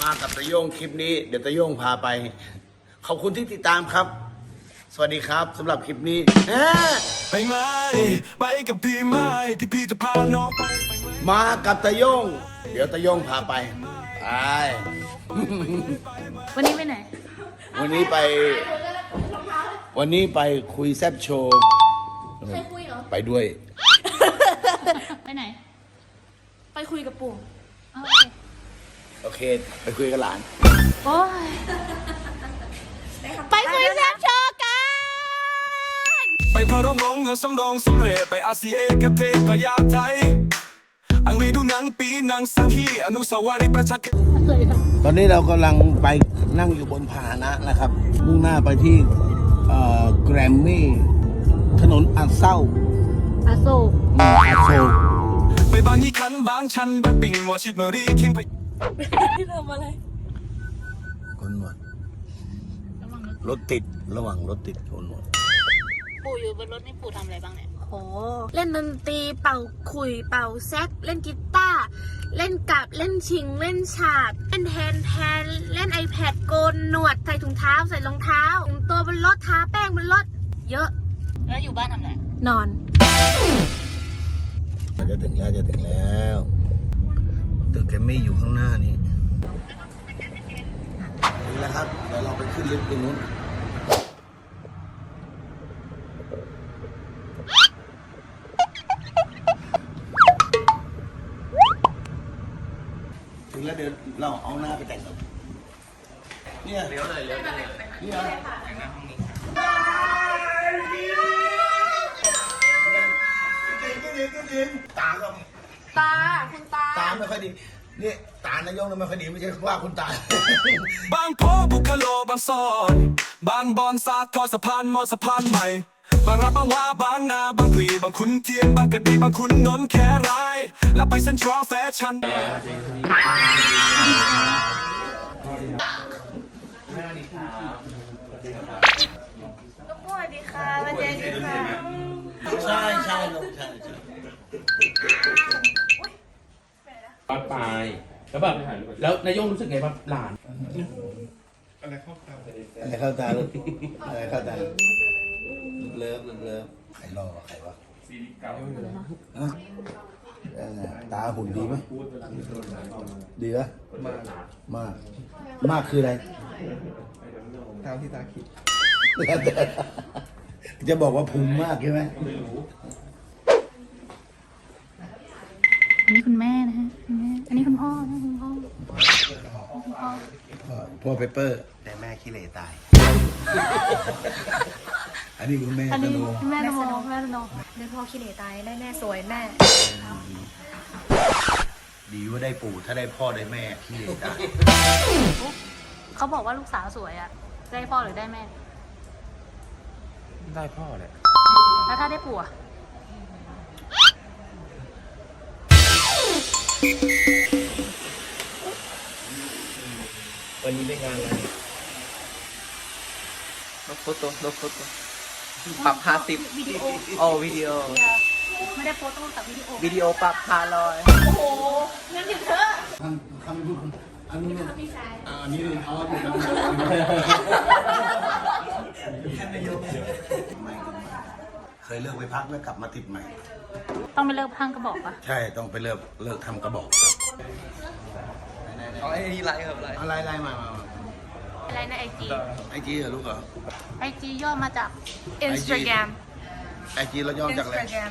มากับตะโยงคลิปนี้เดี๋ยวตะโยงพาไป ขอบคุณที่ติดตามครับ สวัสดีครับสำหรับคลิปนี้แหมไปไหมไปกับพี่ไหมที่พี่จะพาน้องไปไปไหมมากับตะโยง เดี๋ยวตะโยงพาไปไปวันนี้ไปไหน วันนี้ไป วันนี้ไปคุยแซบโชว์เคยคุยเหรอ ไปด้วย ไปไหน ไปคุยกับปู่อ๋อโอเค โอเค ไปคุยกับหลาน โอ้ยไปคุยแซมโชว์กัน ไปพาร้องงเงินสำรองสำเร็จไปอาเซียกับเทพยาไทย อังวีดูหนังปีหนังสังฮีอนุสาวรีย์ประชาธิปไตย ตอนนี้เรากำลังไปนั่งอยู่บนพาหนะนะครับ มุ่งหน้าไปที่แกรมมี่อ Grammy ถนนอันเศร้าอาโศกอาโศก ไปบางยี่ขันบางชันบางปิงวอชิตเมอรี่คิงไป คนหนวดรถติดระหว่างรถติดคนหนวดปู่อยู่บนรถนี่ปู่ทำอะไรบ้างเนี่ยโหเล่นดนตรีเป่าขุยเป่าแซกเล่นกีตาร์เล่นกับเล่นชิงเล่นฉาบเล่นแฮนด์แฮนด์เล่น iPad โกนหนวดใส่ถุงเท้าใส่รองเท้าแต่งตัวบนรถทาแป้งบนรถเยอะ แล้วอยู่บ้านทำอะไรนอน จะถึงแล้วจะถึงแล้ว ตึกแกรมมี่อยู่ข้างหน้านี่ถึงแล้วครับเดี๋ยวเราไปขึ้นลิฟต์ตรงนู้นถึงแล้วเดี๋ยวเราเอาหน้าไปแต่งก่อนเนี่ยเลี้ยวเลยเลี้ยวเลยเนี่ยแต่งหน้าห้องนี้ตาก็ ตาคุณตา ตาไม่ค่อยดีนี่ตานายงเนี่ยไม่ค่อยดีไม่ใช่ว่าคุณตา บางโพบุคโลบางซอนบางบอนสาทอสะพานมอสะพานใหม่ บางรับบางว่าบางนาบางพลีบางขุนเทียนบางกระดีบางขุนนนท์แค่รายแล้วไปเซ็นทรัลแฟชั่นสวัสดีค่ะมาเจอกันค่ะ ใช่ใช่ลูกใช่ใช่ วัดไปแล้วแบบแล้วนายโยงรู้สึกไงบ้างหลานอะไรเข้าตาลูกอะไรเข้าตาเลิฟเลิฟเลิฟใครรอใครวะฮะเออตาหุ่นดีไหมดีปะมากมากมากคืออะไรตามที่ตาคิด จะบอกว่าพุงมากใช่ไหม อันนี้คุณแม่นะฮะคุณแม่อันนี้คุณพ่อนะคุณพ่อพ่อเปเปอร์แต่แม่ขี้เหร่ตาย อันนี้คุณแม่อันตนี้โนคุณแม่นโมแม่นโมเดี๋ยวพ่อขี้เหร่ตายได้แม่สวยแม่ดีว่าได้ปู่ถ้าได้พ่อได้แม่ขี้เหร่ตายเขาบอกว่าลูกสาวสวยอะได้พ่อหรือได้แม่ ได้พ่อแหละแล้วถ้าได้ปู่อะ วันนี้เป็นงานอะไรลบโฟโต้ลบโฟโต้ปรับห้าสิบวิดีโอโอ้วิดีโอ ไม่ได้โพสต์ต้องแต่วิดีโอ วิดีโอปรับพาลอยทำทำพูดอันนี้เนี่ยอ่าอันนี้เลยเอาอันนี้ เคยเลิกไปพักแล้วกลับมาติดใหม่ ต้องไปเลิกพังกระบอกปะใช่ต้องไปเลิกเลิกทำกระบอกเอาไอ้นี่ไลค์ครับไลค์อะไรไล่มามาอะไรนะไอจีไอจีเหรอลูกเหรอ ไอจีย่อมาจาก Instagram ไอจีเราย่อจากอะไร Instagram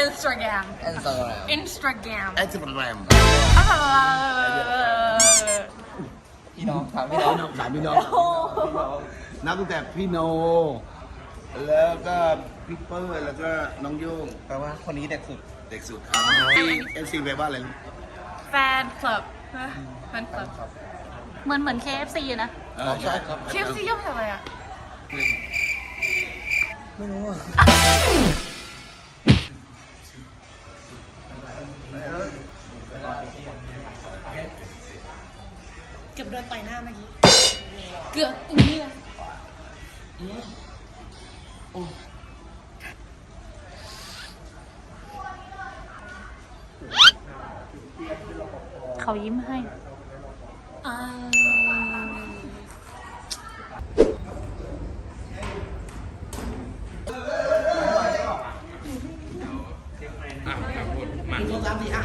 อินสตาแกรม Instagram อินสตาแกรม Instagram ไอจีเป็นแรมพี่น้องถามพี่น้องสามพี่น้อง นับตั้งแต่พี่โน แล้วก็ พี่เปิ้ลแล้วก็น้องโยงแปลว่าคนนี้เด็กสุด เด็กสุดครับเอฟซีแปลว่าอะไรลูกแฟนคลับแฟนคลับ เหมือนเหมือน KFC อะนะ เออใช่ครับคิวซี่ย่อมาจากอะไรอะ ไม่รู้อะเกือบโดนต่อยหน้าเมื่อกี้ เกือบตรงนี้เลย เขายิ้มให้อะพูดมัน ตัวตามสิอะ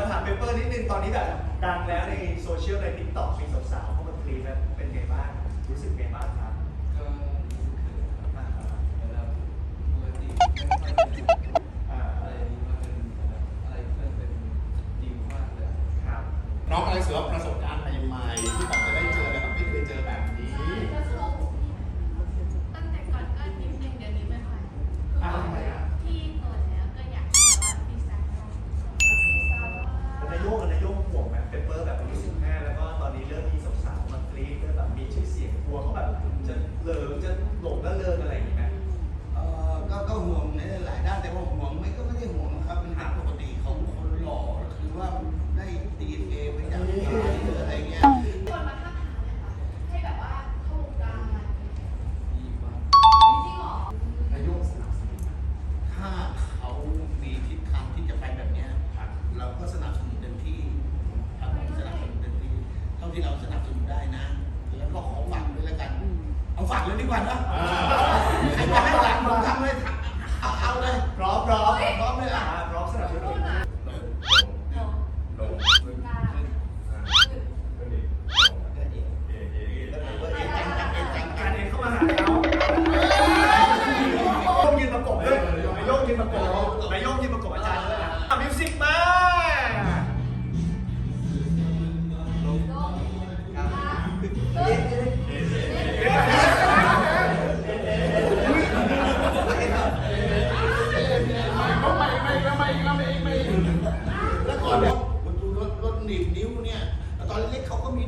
าถามเปเปอร์นิดนึง ตอนนี้แบบดังแล้วในโซเชียลในทิกตอกมีสาวๆเข้ามาคลีนแล้วเป็นไ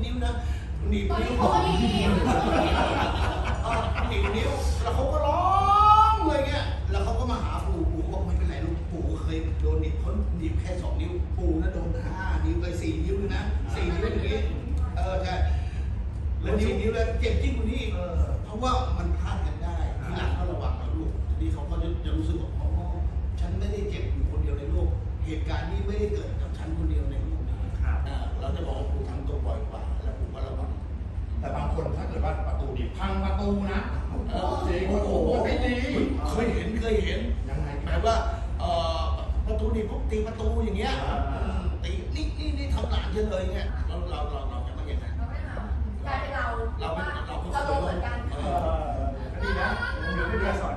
ล็กเขาก็มีนิ้วนะหนีบนิ้วเขาก็มีนิ้วหนีบนิ้วแล้วเขาก็ร้องเลยเงี้ยแล้วเขาก็มาหาปู่ปู่บอกไม่เป็นไรลูกปู่เคยโดนหนีบเขาหนีบแค่สองนิ้ว ปู่นะโดนห้านิ้วไปสี่นิ้วเลยนะสี่นิ้วอย่างนี้เออใช่แล้วสี่นิ้วแล้วเจ็บยิ่งกว่านี้อีกเพราะว่ามันพลาดกันได้ทีหลังก็ระวังนะลูกทีนี้เขาก็จะจะรู้สึกว่าอ๋อฉันไม่ได้เจ็บอยู่คนเดียวในโลกเหตุการณ์นี้ไม่ได้เกิดว่าประตูดีพังประตูนะเออจริงโอ้โหไม่ดีเคยเห็นเคยเห็นยังไงแบบว่าเอ่อประตูดีปุ๊บตีประตูอย่างเงี้ยอ่าอืมตีนี่นี่นี่ทำหลานฉันเลยเงี้ยเราเราเราเราจะไม่อย่างนั้นเราไม่ถามกลายเป็นเราเราไม่เราก็เราโดนเหมือนกันเอเอออก็ดีนะโรงเรียนเป็นการสอน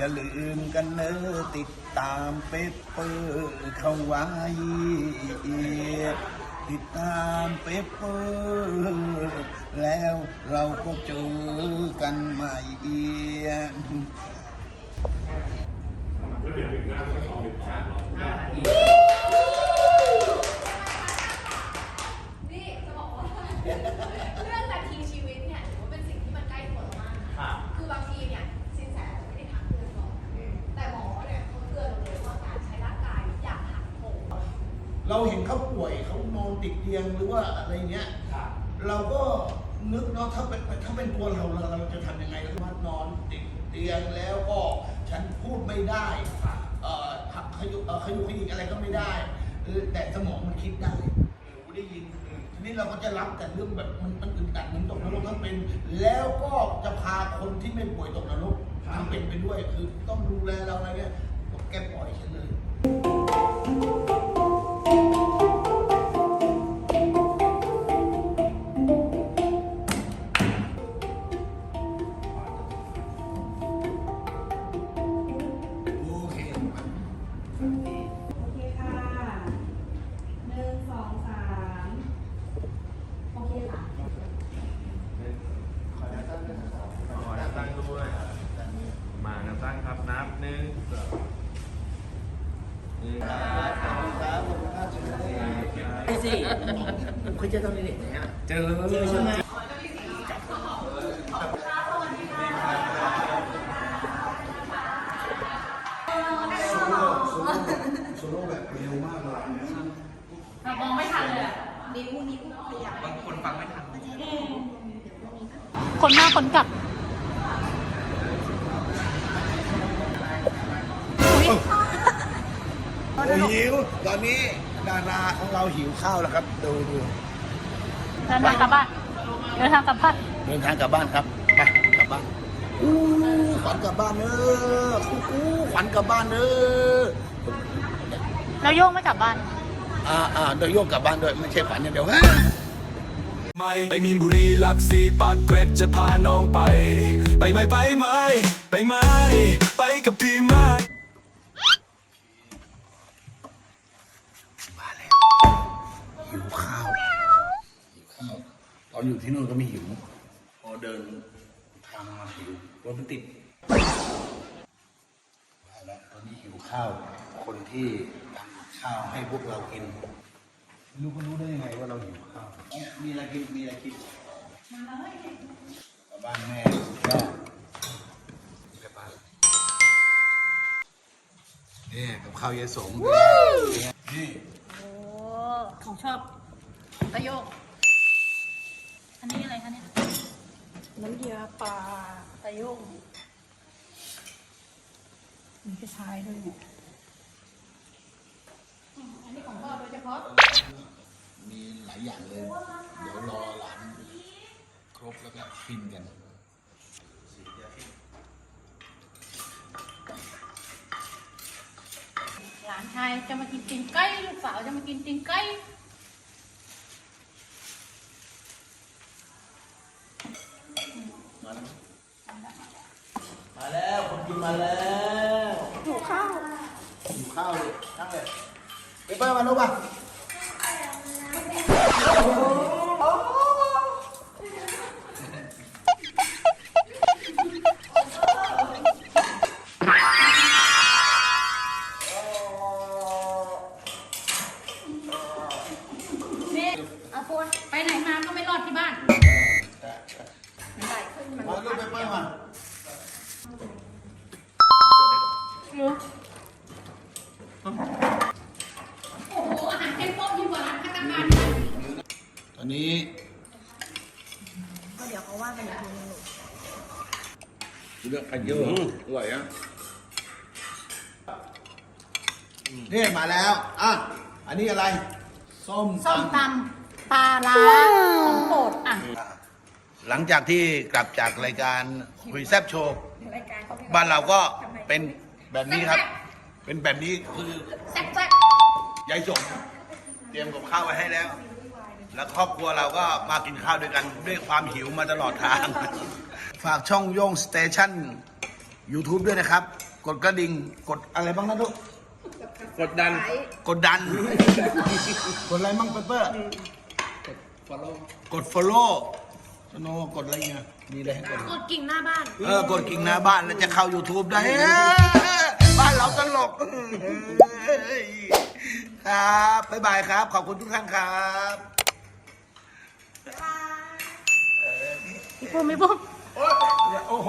อย่าลืมกันเนอติดตามเปเปอร์เข้าไว้ ติดตามเปเปอร์แล้วเราก็เจอกันใหม่เอียนนี่จะบอกว่า เรื่องนาทีชีวิตเนี่ยถือว่าเป็นสิ่งที่มันใกล้ตัวเรามากนะคือบางทีเนี่ยสินแสไม่ได้ถามเพื่อนก่อนแต่หมอเนี่ยเขาเตือนเราเลยว่าการใช้ร่างกายอย่าหักโหม เราเห็นเขาป่วยเขานอนติดเตียงหรื อว่าอะไรเงี้ยเราก็นึกเนาะถ้าเป็นถ้าเป็นตัวเราเราเราจะทำยังไงเราว่านอนติดเตียงแล้วก็ฉันพูดไม่ได้เอ่อขยุกเอ่อขยุกขยิกอะไรก็ไม่ได้เออแต่สมองมันคิดได้หูได้ยินทีนี้เราก็จะรับแต่เรื่องแบบมันมันอึดอัดเหมันตกนรกทั้งเป็น แล้วก็จะพาคนที่ไม่ป่วยตกนรกทั้งเป็นไปด้วยคือต้องดูแลเราอะไรเงี้ยบอกแกปล่อยฉันเลย อตอนเด็กๆเนี่ยเจอเจอใช่ไหมโซโล่แบบเร็วมากเลยมองไม่ทันเลยนิ้วนิ้วขยับบางคนฟังไม่ทันคนมาคนกลับหิวตอนนี้ดาราของเราหิวข้าวแล้วครับ ดูดู เดินทางกลับบ้านเดินทางกลับบ้านเดินทางกลับบ้านครับไปกลับบ้านอู้ขวัญกลับบ้านเนอะอู้ขวัญกลับบ้านเนอะแล้วโยงไม่กลับบ้านอ่าอ่าเดี๋ยวโยกกลับบ้านด้วยไม่ใช่ขวัญอย่างเดียวฮะไม่ไปมีนบุรีหลักสีปากเกร็ดจะพาน้องไป ไปไหมไปไหมไปไหมไปกับพี่ไหม อนอยู่ที่นู่นก็ไม่หิว พอเดินทางมาหิวรถมันติดว่าแล้วตอนนี้หิวข้าว คนที่ทำข้าวให้พวกเรากินไม่รู้ก็รู้ได้ยังไงว่าเราหิวข้าวเนี่ยมีอะไรกินมีอะไรกินกลับบ้านแม่ก็กลับบ้านเนี่ยกับข้าวยายสมนี่ของชอบตะโยก อันนี้อะไรคะเนี่ย น้ำยาปลาตะโยงมีกระชายด้วยเนี่ยอันนี้ของพ่อโดยเฉพาะ มีหลายอย่างเลย เดี๋ยวรอหลานครบแล้วก็ฟินกันหลานชายจะมากินตีนไก่ลูกสาวจะมากินตีนไก่ มาแล้วคนกินมาแล้วหิวข้าวเลยนั่งเลยเปเปอร์มาลูกป่ะนี่อาพูนไปไหนมาก็ไม่รอดที่บ้าน มาลูกเปเปอร์มาโอ้โหอาหารเข้มข้นยิ่งกว่าร้านพัตตาคารตอนนี้ก็เดี๋ยวเขาว่ากันอีกทีนึงเลือกกันเยอะอร่อยอะนี่มาแล้วอะอันนี้อะไร ส้มส้มตำตำปลาร้าของโปรดอะ หลังจากที่กลับจากรายการคุยแซบโชว์บ้านเราก็เป็นแบบนี้ครับ เป็นแบบนี้คือแซ่บแซ่บยายสมเตรียมกับข้าวไว้ให้แล้ว แล้วครอบครัวเราก็มากินข้าวด้วยกันด้วยความหิวมาตลอดทาง ฝากช่องโย่งสเตชัน YouTube ด้วยนะครับ กดกระดิ่งกดอะไรบ้างนะลูกกดดัน กดดัน กดอะไรบ้างเปเปอร์ กด follow ส โนกดอะไรเงี้ยมีอะไรให้กด กดกิ่งหน้าบ้านเออกดกิ่งหน้าบ้านแล้วจะเข้า YouTube ได้เอ้ยบ้านเราตลกเอ้ยครับบ๊ายบายครับ ขอบคุณทุกท่านครับพี่ปุ้มพี่ปุ้ม โอ้โห